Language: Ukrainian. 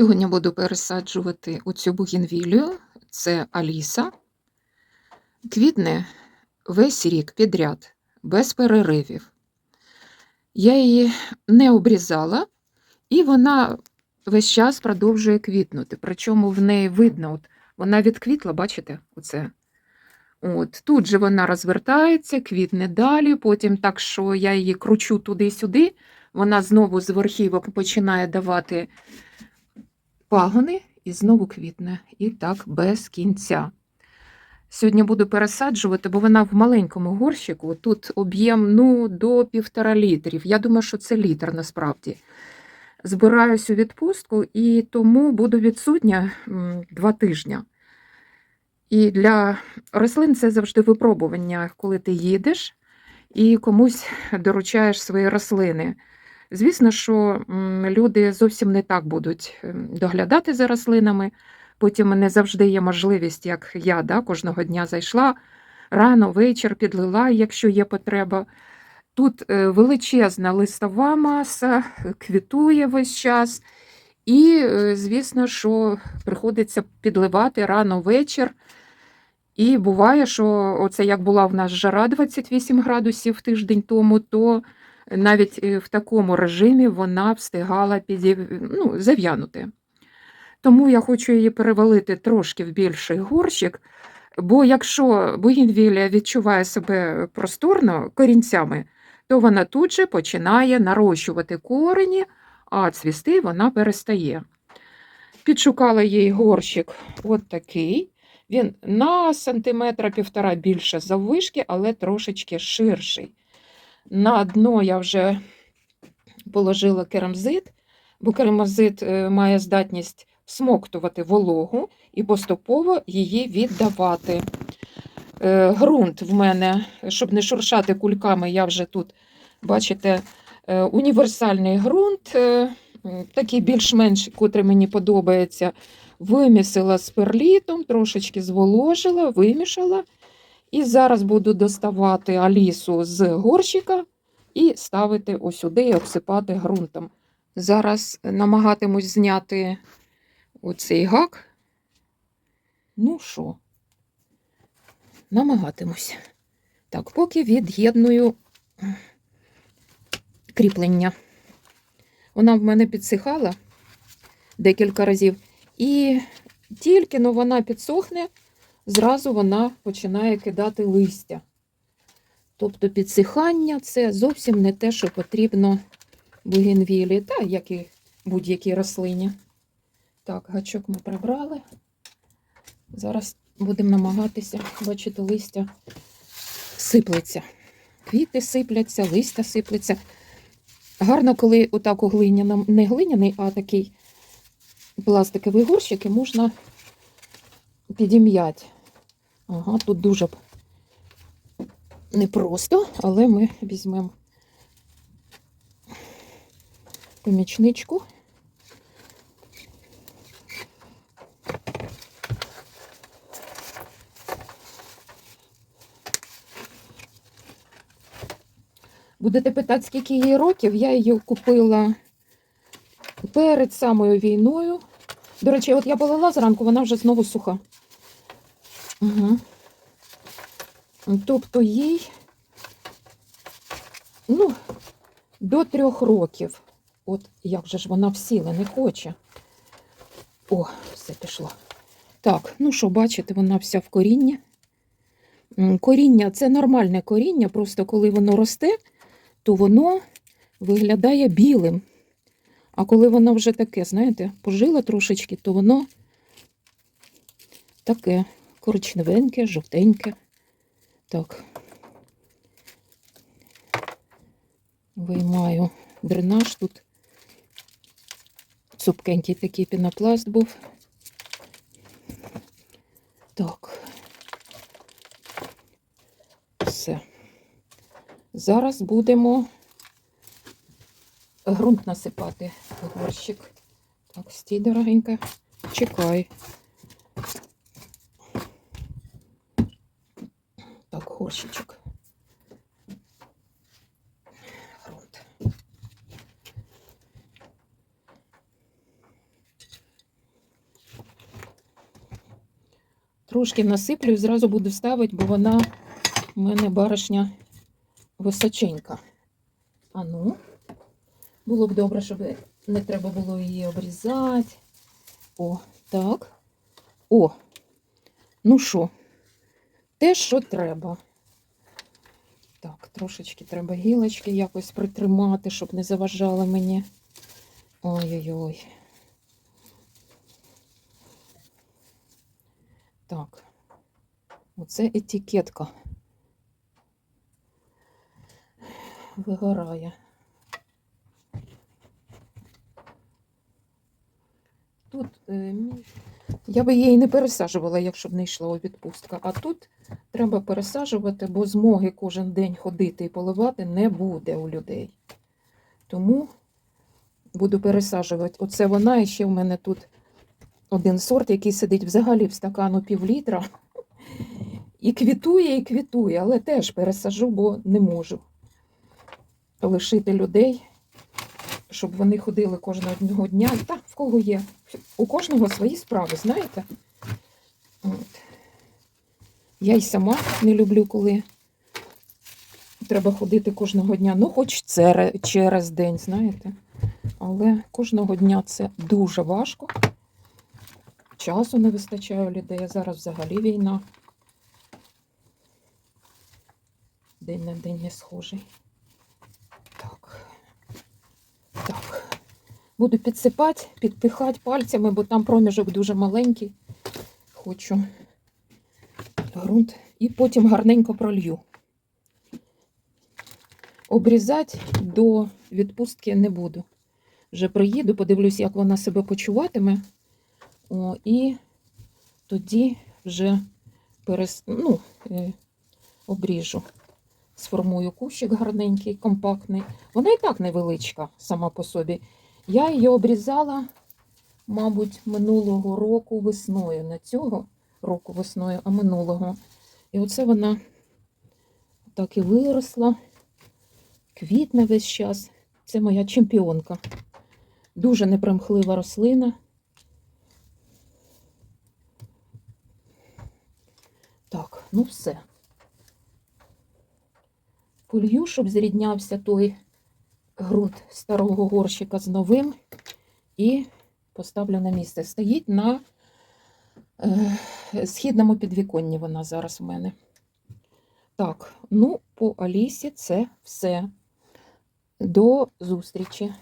Сьогодні буду пересаджувати оцю бугінвілію. Це Аліса. Квітне весь рік підряд, без переривів. Я її не обрізала, і вона весь час продовжує квітнути. Причому в неї видно, от вона відквітла, бачите, оце. От, тут же вона розвертається, квітне далі, потім так, що я її кручу туди-сюди, вона знову з верхівок починає давати пагони і знову квітне. І так без кінця. Сьогодні буду пересаджувати, бо вона в маленькому горщику. Тут об'єм ну, до півтора літрів. Я думаю, що це літр насправді. Збираюсь у відпустку і тому буду відсутня два тижні. І для рослин це завжди випробування, коли ти їдеш і комусь доручаєш свої рослини. Звісно, що люди зовсім не так будуть ем, доглядати за рослинами. Потім не завжди є можливість, як я да, кожного дня зайшла рано, вечір підлила, якщо є потреба. Тут е, величезна листова маса, квітує весь час. І, е, звісно, що приходиться підливати рано вечір. І буває, що оце як була в нас жара 28 градусів тиждень тому, то навіть е, в такому режимі вона встигала підів... ну, зав'янути. Тому я хочу її перевалити трошки в більший горщик, бо якщо бугінвілія відчуває себе просторно корінцями, то вона тут же починає нарощувати корені, а цвісти вона перестає. Підшукала їй горщик от такий. Він на сантиметра півтора більше заввишки, але трошечки ширший. На дно я вже положила керамзит, бо керамзит е, має здатність всмоктувати вологу і поступово її віддавати. Е, Грунт в мене, щоб не шуршати кульками, я вже тут, бачите, е, універсальний ґрунт, е, такий більш-менш, котрий мені подобається. Вимісила з перлітом, трошечки зволожила, вимішала. І зараз буду доставати Алісу з горщика і ставити ось сюди і обсипати ґрунтом. Зараз намагатимусь зняти оцей гак. Ну що, намагатимусь. Так, поки від'єдную кріплення. Вона в мене підсихала декілька разів. І тільки но вона підсохне, зразу вона починає кидати листя. Тобто підсихання це зовсім не те, що потрібно бугенвілі, та як і будь-якій рослині. Так, гачок ми прибрали. Зараз будемо намагатися, бачите, листя сиплеться. Квіти сипляться, листя сипляться. Гарно, коли отак у глиняному, не глиняний, а такий пластиковий горщик, і можна підім'яти. Ага, тут дуже б непросто, але ми візьмемо помічничку. Будете питати, скільки їй років? Я її купила перед самою війною. До речі, от я полила зранку, вона вже знову суха. Угу. Тобто їй ну, до трьох років. От як же ж вона всіла, не хоче. О, все пішло. Так, ну що, бачите, вона вся в корінні. Коріння це нормальне коріння, просто коли воно росте, то воно виглядає білим. А коли воно вже таке, знаєте, пожило трошечки, то воно таке коричневеньке, жовтеньке. Так. Виймаю дренаж тут. Цупкенький такий пінопласт був. Так. Все. Зараз будемо ґрунт насипати в горщик. Так, стій, дорогенька, чекай. Так, горщичок. Грунт. Трошки насиплю і зразу буду ставити, бо вона в мене баришня височенька. А ну, було б добре, щоб не треба було її обрізати. О, так. О, ну що? Те, що треба. Так, трошечки треба гілочки якось притримати, щоб не заважали мені. Ой-ой-ой. Так. Оце етикетка. Вигорає. Тут е, мій- я би її не пересаджувала, якщо б не йшла у відпустка. А тут треба пересаджувати, бо змоги кожен день ходити і поливати не буде у людей. Тому буду пересаджувати. Оце вона і ще в мене тут один сорт, який сидить взагалі в стакану пів літра. І квітує, і квітує, але теж пересажу, бо не можу лишити людей, щоб вони ходили кожного дня. Та в кого є. У кожного свої справи, знаєте? От. Я й сама не люблю, коли треба ходити кожного дня. Ну, хоч це через день, знаєте. Але кожного дня це дуже важко. Часу не вистачає людей. Зараз взагалі війна. День на день не схожий. Так. Так. Буду підсипати, підпихати пальцями, бо там проміжок дуже маленький. Хочу ґрунт. І потім гарненько пролью. Обрізати до відпустки не буду. Вже приїду, подивлюсь, як вона себе почуватиме. О, і тоді вже перес... ну, е, обріжу. Сформую кущик гарненький, компактний. Вона і так невеличка сама по собі. Я її обрізала, мабуть, минулого року весною. Не цього року весною, а минулого. І оце вона так і виросла, квітне весь час. Це моя чемпіонка. Дуже непримхлива рослина. Так, ну все. Полью, щоб зріднявся той ґрунт старого горщика з новим, і поставлю на місце. Стоїть на е, східному підвіконні вона зараз у мене. Так, ну, по Алісі це все. До зустрічі!